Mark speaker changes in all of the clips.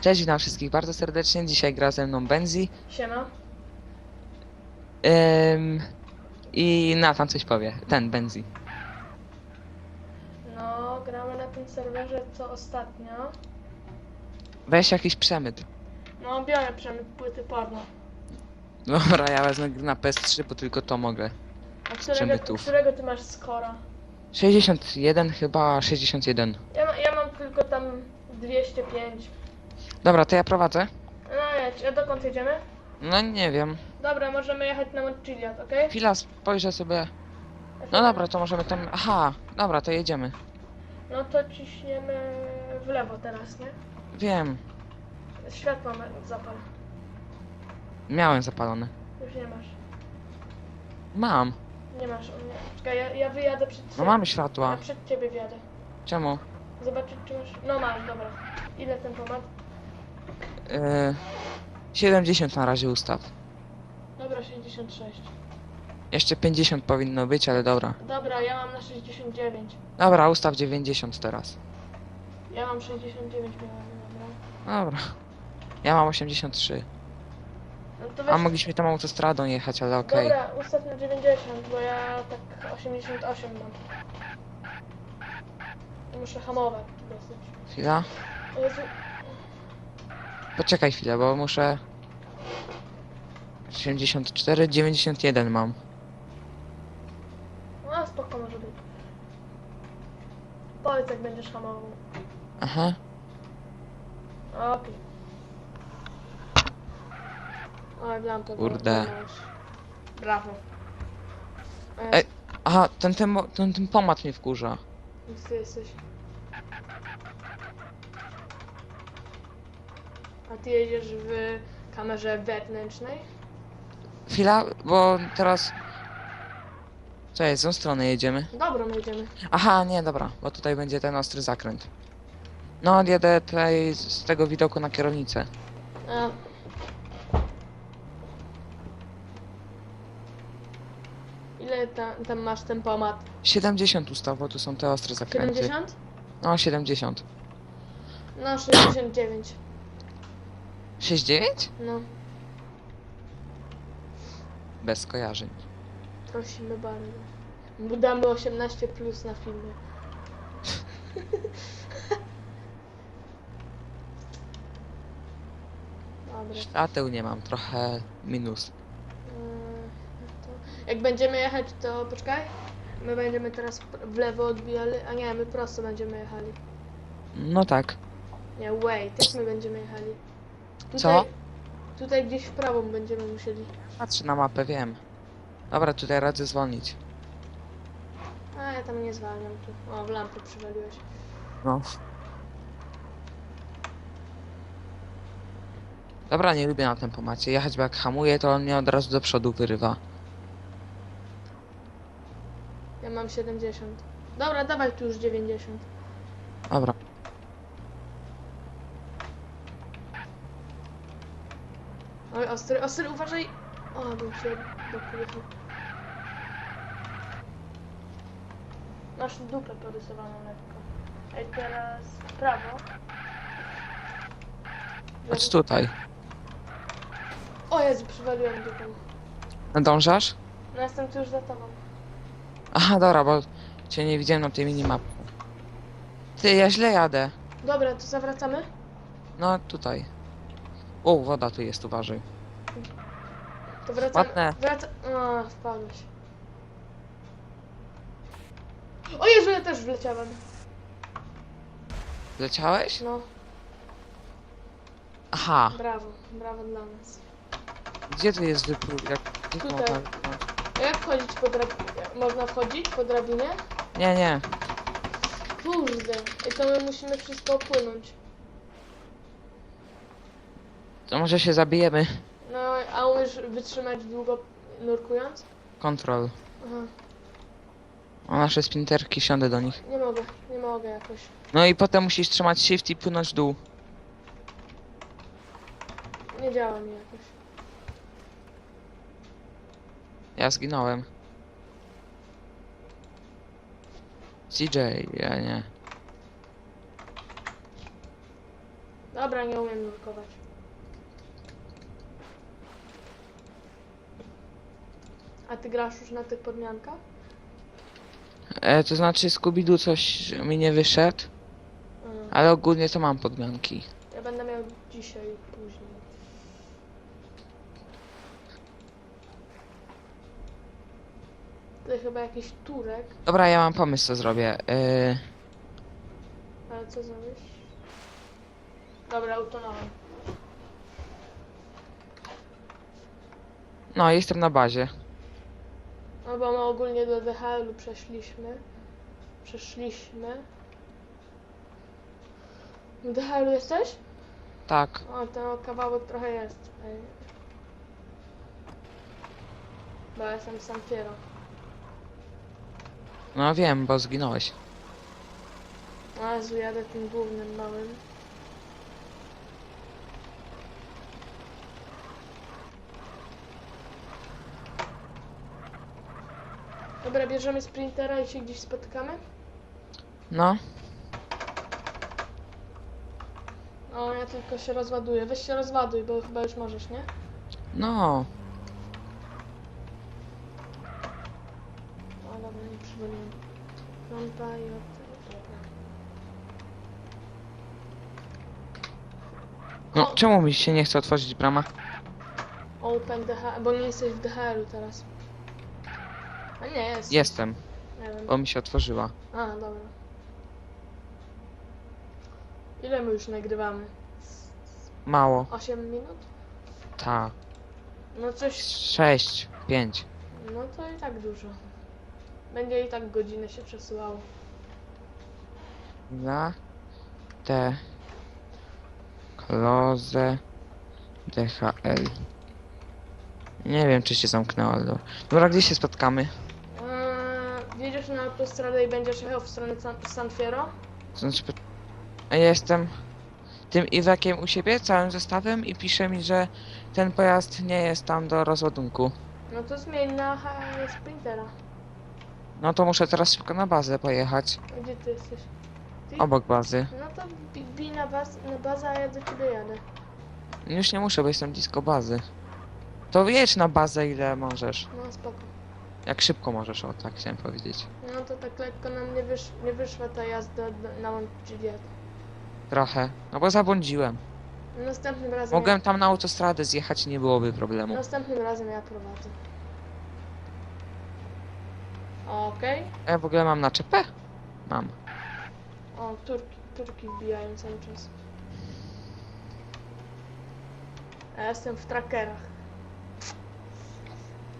Speaker 1: Cześć, witam wszystkich bardzo serdecznie. Dzisiaj gra ze mną Benzi
Speaker 2: Siema.
Speaker 1: ym, i Nathan coś powie. Ten, Benzi.
Speaker 2: No, gramy na tym serwerze co ostatnio.
Speaker 1: Weź jakiś przemyt.
Speaker 2: No, biorę przemyt płyty porno.
Speaker 1: Dobra, ja wezmę na PS3, bo tylko to mogę.
Speaker 2: A którego,
Speaker 1: przemytów.
Speaker 2: którego ty masz skora?
Speaker 1: 61 chyba, 61.
Speaker 2: Ja, ma, ja mam tylko tam 205.
Speaker 1: Dobra, to ja prowadzę?
Speaker 2: No jedź, a dokąd jedziemy?
Speaker 1: No nie wiem.
Speaker 2: Dobra, możemy jechać na Montchiliad, okej?
Speaker 1: Chwila, spojrzę sobie. No dobra, to możemy tam... Aha, dobra, to jedziemy.
Speaker 2: No to ciśniemy w lewo teraz, nie?
Speaker 1: Wiem,
Speaker 2: Światło ma- zapal.
Speaker 1: miałem zapalone.
Speaker 2: Już nie masz.
Speaker 1: Mam.
Speaker 2: Nie masz. Nie. Czekaj, ja, ja wyjadę przed ciebie.
Speaker 1: No mam
Speaker 2: Ja
Speaker 1: światła.
Speaker 2: przed ciebie wjadę.
Speaker 1: Czemu?
Speaker 2: Zobaczyć czy masz... No masz, dobra. Ile ten
Speaker 1: Yy, 70 na razie ustaw.
Speaker 2: Dobra, 66.
Speaker 1: Jeszcze 50 powinno być, ale dobra.
Speaker 2: Dobra, ja mam na 69.
Speaker 1: Dobra, ustaw 90 teraz.
Speaker 2: Ja mam 69 miałem, dobra.
Speaker 1: Dobra. Ja mam 83.
Speaker 2: No to weź...
Speaker 1: A mogliśmy tam autostradą jechać, ale okej.
Speaker 2: Dobra, ustaw na 90, bo ja tak 88 mam. Muszę hamować dosyć.
Speaker 1: Chwila.
Speaker 2: O Jezu,
Speaker 1: Poczekaj chwilę, bo muszę... 84, 91 mam.
Speaker 2: no spoko może być. Powiedz jak będziesz hamował.
Speaker 1: Aha.
Speaker 2: Okej. O, wiem to było,
Speaker 1: Kurde.
Speaker 2: Brawo. E,
Speaker 1: Ej. Aha, ten, ten, ten, ten pomad mnie wkurza.
Speaker 2: Gdzie ty jesteś? A ty jedziesz w kamerze wewnętrznej?
Speaker 1: Chwila, bo teraz... Co jest, z tą stronę jedziemy?
Speaker 2: Dobra, my jedziemy.
Speaker 1: Aha, nie, dobra, bo tutaj będzie ten ostry zakręt. No, odjadę tutaj z z tego widoku na kierownicę.
Speaker 2: A. Ile ta, tam masz ten pomad?
Speaker 1: 70 ustaw, bo tu są te ostre zakręty.
Speaker 2: 70?
Speaker 1: No, 70.
Speaker 2: No, 69.
Speaker 1: 69?
Speaker 2: No,
Speaker 1: Bez skojarzeń.
Speaker 2: prosimy bardzo. Bo Damy 18 plus na filmie. Dobra.
Speaker 1: Świateł nie mam, trochę minus.
Speaker 2: Eee, to Jak będziemy jechać, to poczekaj. My będziemy teraz w lewo odbijali, a nie, my prosto będziemy jechali.
Speaker 1: No tak.
Speaker 2: Nie, wait, jak my będziemy jechali? Tutaj,
Speaker 1: Co?
Speaker 2: Tutaj gdzieś w prawo będziemy musieli.
Speaker 1: Patrzę na mapę, wiem. Dobra, tutaj radzę zwolnić.
Speaker 2: A ja tam nie zwalniam tu. O, w lampę przywaliłeś.
Speaker 1: No. Dobra, nie lubię na tempomacie. Jechać, bo jak hamuję, to on mnie od razu do przodu wyrywa.
Speaker 2: Ja mam 70. Dobra, dawaj tu już 90.
Speaker 1: Dobra.
Speaker 2: Oj, ostry, ostry, uważaj! O, bym się dopojechał. Masz dupę porysowaną lekko. Ej, teraz w prawo.
Speaker 1: Chodź tutaj.
Speaker 2: O Jezu, przywaliłem dupę.
Speaker 1: Nadążasz?
Speaker 2: No jestem tu już za tobą.
Speaker 1: Aha, dobra, bo cię nie widziałem na tej minimapie. Ty, ja źle jadę.
Speaker 2: Dobra, to zawracamy?
Speaker 1: No, tutaj. O, woda tu jest, uważaj.
Speaker 2: To wracamy.
Speaker 1: Ładne.
Speaker 2: Wraca... O, wpadłeś. O Jezu, ja też wleciałem.
Speaker 1: Leciałeś?
Speaker 2: No,
Speaker 1: Aha,
Speaker 2: brawo, brawo dla nas.
Speaker 1: gdzie tu jest wypróg? Jak... gdzie tu
Speaker 2: Tutaj.
Speaker 1: można-
Speaker 2: A jak wchodzić po drabinie? Można wchodzić po drabinie?
Speaker 1: Nie, nie.
Speaker 2: Kurde, i to my musimy wszystko opłynąć.
Speaker 1: To może się zabijemy.
Speaker 2: No, a umiesz wytrzymać długo nurkując?
Speaker 1: Kontrol.
Speaker 2: Aha,
Speaker 1: O nasze spinterki, siądę do nich.
Speaker 2: nie mogę, nie mogę jakoś.
Speaker 1: No i potem musisz trzymać shift i płynąć w dół.
Speaker 2: Nie działa mi jakoś.
Speaker 1: Ja zginąłem. CJ, ja nie.
Speaker 2: Dobra, Dobra, nie umiem nurkować. A ty grasz już na tych podmiankach?
Speaker 1: E, to znaczy Scooby-Doo coś mi nie wyszedł,
Speaker 2: Mm.
Speaker 1: ale ogólnie to mam podmianki.
Speaker 2: Ja będę miał dzisiaj później. Tutaj chyba jakiś turek,
Speaker 1: Dobra, ja mam pomysł co zrobię. E,
Speaker 2: ale co zrobisz? Dobra, utonąłem.
Speaker 1: no, jestem na bazie.
Speaker 2: No bo my ogólnie do DHL-u przeszliśmy. Przeszliśmy. W DHL-u jesteś?
Speaker 1: Tak.
Speaker 2: O, to kawałek trochę jest. Bo ja jestem sam Piero.
Speaker 1: No wiem, bo zginąłeś.
Speaker 2: A jadę tym głównym małym. Dobra, bierzemy sprintera i się gdzieś spotkamy?
Speaker 1: No,
Speaker 2: O, ja tylko się rozładuję. Weź się rozładuj, bo chyba już możesz, nie?
Speaker 1: no.
Speaker 2: O, dobra, nie przywaliłem. Lampa i od...
Speaker 1: No, czemu mi się nie chce otworzyć brama?
Speaker 2: Open DHL, bo nie jesteś w DHL-u teraz. A nie, jest.
Speaker 1: Jestem,
Speaker 2: Nie wiem.
Speaker 1: bo mi się otworzyła.
Speaker 2: A, dobra. Ile my już nagrywamy?
Speaker 1: Mało.
Speaker 2: 8 minut?
Speaker 1: Ta.
Speaker 2: No coś,
Speaker 1: Sześć, pięć.
Speaker 2: no to i tak dużo. Będzie i tak godziny się przesyłało.
Speaker 1: Za te close DHL. Nie wiem, czy się zamknęło, ale dobra. Dobra, gdzie się spotkamy?
Speaker 2: Wjedziesz na autostradę i będziesz jechał w stronę San, San Fierro?
Speaker 1: Znaczy, a ja jestem tym Iwekiem u siebie, całym zestawem i pisze mi, że ten pojazd nie jest tam do rozładunku.
Speaker 2: No to zmień na Sprintera.
Speaker 1: No to muszę teraz szybko na bazę pojechać.
Speaker 2: Gdzie ty jesteś? Ty?
Speaker 1: Obok bazy.
Speaker 2: No to bi- bij na, baz, na bazę, a ja do ciebie jadę.
Speaker 1: Już nie muszę, bo jestem blisko bazy. To jedź na bazę ile możesz.
Speaker 2: No spoko.
Speaker 1: Jak szybko możesz, o tak chciałem powiedzieć.
Speaker 2: No to tak lekko nam nie, wysz, nie wyszła ta jazda na Montpellier.
Speaker 1: Trochę. No bo zabłądziłem.
Speaker 2: Następnym razem
Speaker 1: Mogłem tam na autostradę zjechać nie byłoby
Speaker 2: ja,
Speaker 1: problemu.
Speaker 2: Następnym razem ja prowadzę. Okej.
Speaker 1: A ja w ogóle mam naczepę? Mam.
Speaker 2: O, turki, turki wbijają cały czas. Ja jestem w trackerach.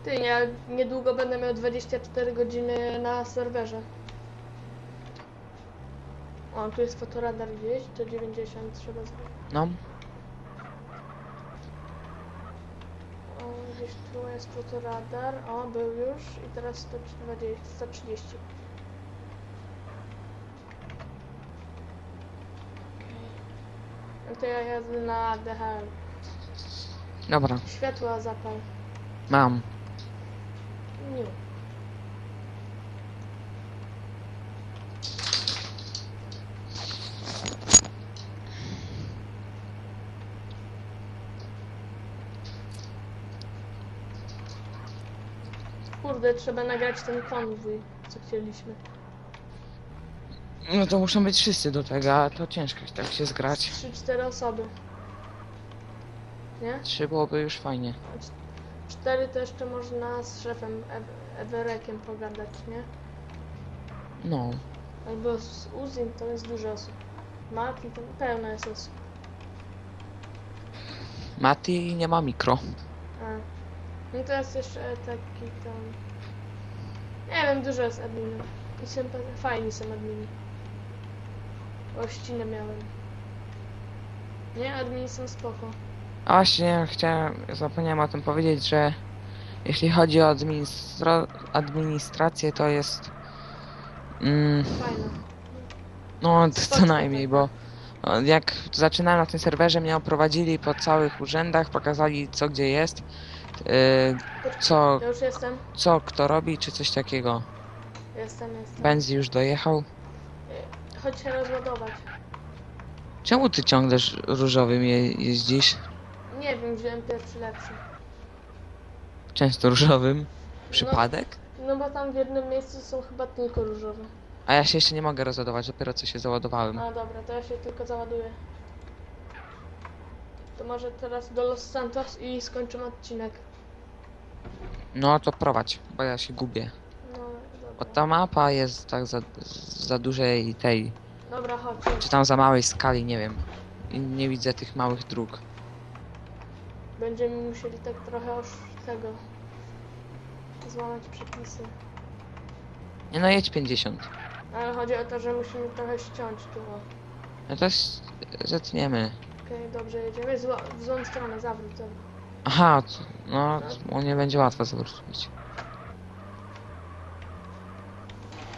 Speaker 2: Ty, ja niedługo będę miał 24 godziny na serwerze. O, tu jest fotoradar gdzieś, to 90 trzeba zrobić.
Speaker 1: No.
Speaker 2: O, gdzieś tu jest fotoradar. O, był już. I teraz 120, 130. Okej. No to ja jadę na DHL.
Speaker 1: Dobra,
Speaker 2: Światła zapal.
Speaker 1: mam.
Speaker 2: Nie. Kurde, trzeba nagrać ten konwój, co chcieliśmy.
Speaker 1: No to muszą być wszyscy do tego, a to ciężko tak się zgrać.
Speaker 2: 3-4 osoby. Nie?
Speaker 1: Trzy byłoby już fajnie.
Speaker 2: Cztery to jeszcze można z szefem Ew- Ewerekiem pogadać, nie?
Speaker 1: No.
Speaker 2: Albo z Uzim to jest dużo osób. Mati to pełno jest osób.
Speaker 1: Mati nie ma mikro.
Speaker 2: A. No to jest jeszcze taki tam... Nie wiem, dużo jest adminów. I sympa- fajni są admini. Ościnę miałem. Nie, admini są spoko.
Speaker 1: A właśnie chciałem, zapomniałem o tym powiedzieć, że jeśli chodzi o administra administrację, to jest. Mm, no, co najmniej, bo jak zaczynałem na tym serwerze, mnie oprowadzili po całych urzędach, pokazali co gdzie jest, yy, co,
Speaker 2: Ja już jestem.
Speaker 1: co kto robi, czy coś takiego.
Speaker 2: Jestem, jestem.
Speaker 1: Benzi już dojechał.
Speaker 2: Chodź się rozładować.
Speaker 1: Czemu ty ciągle różowym je jeździsz?
Speaker 2: Nie wiem, wziąłem pierwszy lepszy.
Speaker 1: Często różowym? Przypadek?
Speaker 2: No bo tam w jednym miejscu są chyba tylko różowe.
Speaker 1: A ja się jeszcze nie mogę rozładować, dopiero co się załadowałem.
Speaker 2: A dobra, to ja się tylko załaduję. To może teraz do Los Santos i skończymy odcinek.
Speaker 1: No to prowadź, bo ja się gubię.
Speaker 2: No
Speaker 1: Bo
Speaker 2: dobra.
Speaker 1: ta mapa jest tak za, za dużej tej,
Speaker 2: Dobra, chodź.
Speaker 1: czy tam za małej skali, nie wiem. I nie widzę tych małych dróg.
Speaker 2: Będziemy musieli tak trochę już tego złamać przepisy.
Speaker 1: Nie no, jedź 50.
Speaker 2: Ale chodzi o to, że musimy trochę ściąć tu. o.
Speaker 1: No to s- zetniemy.
Speaker 2: Okej, dobrze, jedziemy zło, w złą stronę, zawróć, zawróć.
Speaker 1: Aha, no, to nie będzie łatwo zawrócić.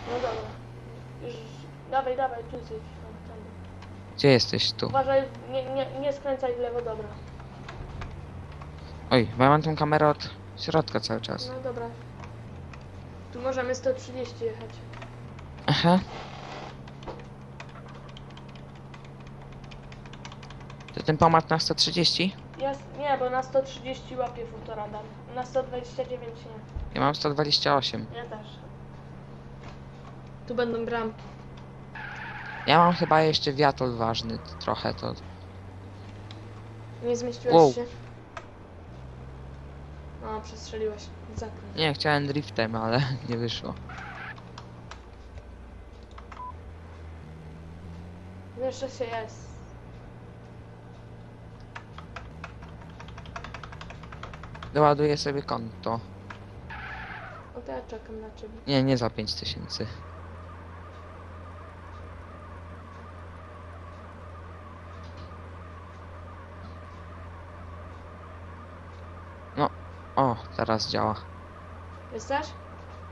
Speaker 2: No dobra. Już, dawaj, dawaj, tu jesteś. O, tam.
Speaker 1: Gdzie jesteś tu?
Speaker 2: Uważaj, nie, nie, nie skręcaj w lewo, dobra.
Speaker 1: Oj, bo ja mam tą kamerę od środka cały czas.
Speaker 2: No dobra. Tu możemy 130 jechać.
Speaker 1: Aha. To ten pomad na 130?
Speaker 2: Jest, nie, bo na 130 łapie futoradar. Na 129 nie.
Speaker 1: Ja mam 128.
Speaker 2: Ja też. Tu będą bramki.
Speaker 1: Ja mam chyba jeszcze wiatol ważny trochę, to...
Speaker 2: Nie zmieściłeś
Speaker 1: Wow.
Speaker 2: się? No, przestrzeliłeś. Zakręt.
Speaker 1: Nie, chciałem driftem, ale nie wyszło.
Speaker 2: Jeszcze się jest.
Speaker 1: Doładuję sobie konto.
Speaker 2: No to ja czekam na ciebie.
Speaker 1: Nie, nie za 5000. No, o, teraz działa.
Speaker 2: Jesteś?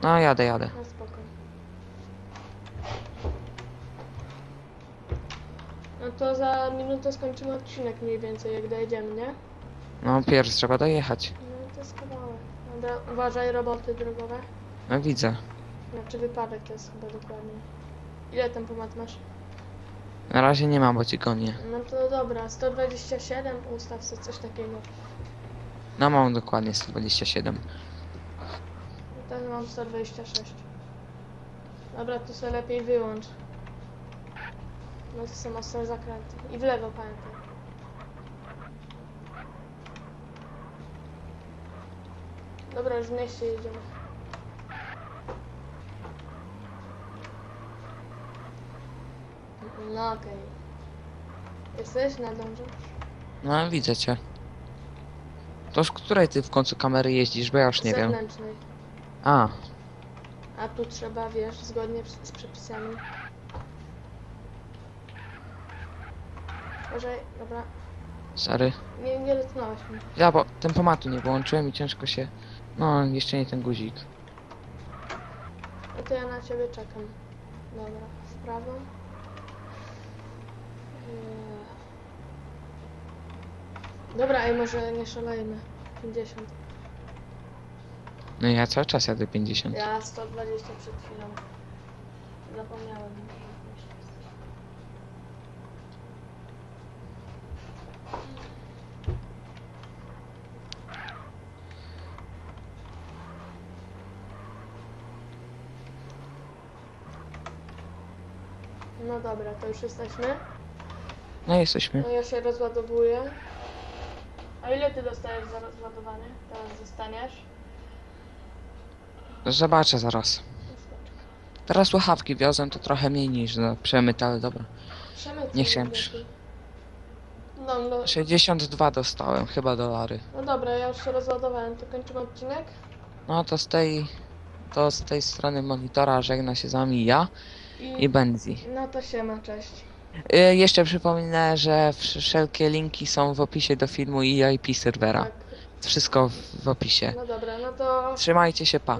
Speaker 1: No, jadę, jadę.
Speaker 2: No spoko. No to za minutę skończymy odcinek mniej więcej, jak dojedziemy, nie?
Speaker 1: No, pierw trzeba dojechać.
Speaker 2: No to jest kawałek. Dobra, uważaj roboty drogowe.
Speaker 1: No, widzę.
Speaker 2: Znaczy wypadek to jest chyba dokładnie. Ile tempomat masz?
Speaker 1: Na razie nie mam, bo ci gonię.
Speaker 2: No to dobra, 127, ustaw sobie coś takiego.
Speaker 1: No, mam dokładnie 127.
Speaker 2: No to mam 126. Dobra, tu sobie lepiej wyłącz. No to są ostre zakręty. I w lewo pamiętaj. Dobra, już w mieście jedziemy. No okej. Jesteś? Nadążasz?
Speaker 1: No, widzę cię. To z której ty w końcu kamery jeździsz, bo ja już nie wiem.
Speaker 2: Zewnętrznej.
Speaker 1: A,
Speaker 2: A tu trzeba, wiesz, zgodnie z z przepisami. Uważaj, dobra.
Speaker 1: sorry.
Speaker 2: Nie, nie dotknąłeś mnie.
Speaker 1: Ja, bo tempomatu nie wyłączyłem i ciężko się... No, jeszcze nie ten guzik.
Speaker 2: No to ja na ciebie czekam. Dobra, w prawo. Eee. Dobra, ej, może nie szalejmy. 50.
Speaker 1: No ja cały czas jadę 50.
Speaker 2: Ja 120 przed chwilą. Zapomniałem. No dobra, to już jesteśmy.
Speaker 1: No jesteśmy.
Speaker 2: No ja się rozładowuję. A ile ty dostajesz za rozładowanie? Teraz zostaniesz?
Speaker 1: Zobaczę zaraz. Teraz słuchawki wiozę, to trochę mniej niż za przemyt, ale dobra.
Speaker 2: Przemyt
Speaker 1: Nie chciałem przy-
Speaker 2: No, no,
Speaker 1: 62 dostałem, chyba dolary.
Speaker 2: no dobra, ja już się rozładowałem. To kończymy odcinek?
Speaker 1: No to z tej... To z tej strony monitora żegna się z wami ja i Benzi.
Speaker 2: No to siema, cześć.
Speaker 1: Y, jeszcze przypominę, że wsz- wszelkie linki są w opisie do filmu i IP serwera.
Speaker 2: Tak.
Speaker 1: Wszystko w, opisie.
Speaker 2: No dobra, no to...
Speaker 1: Trzymajcie się, pa.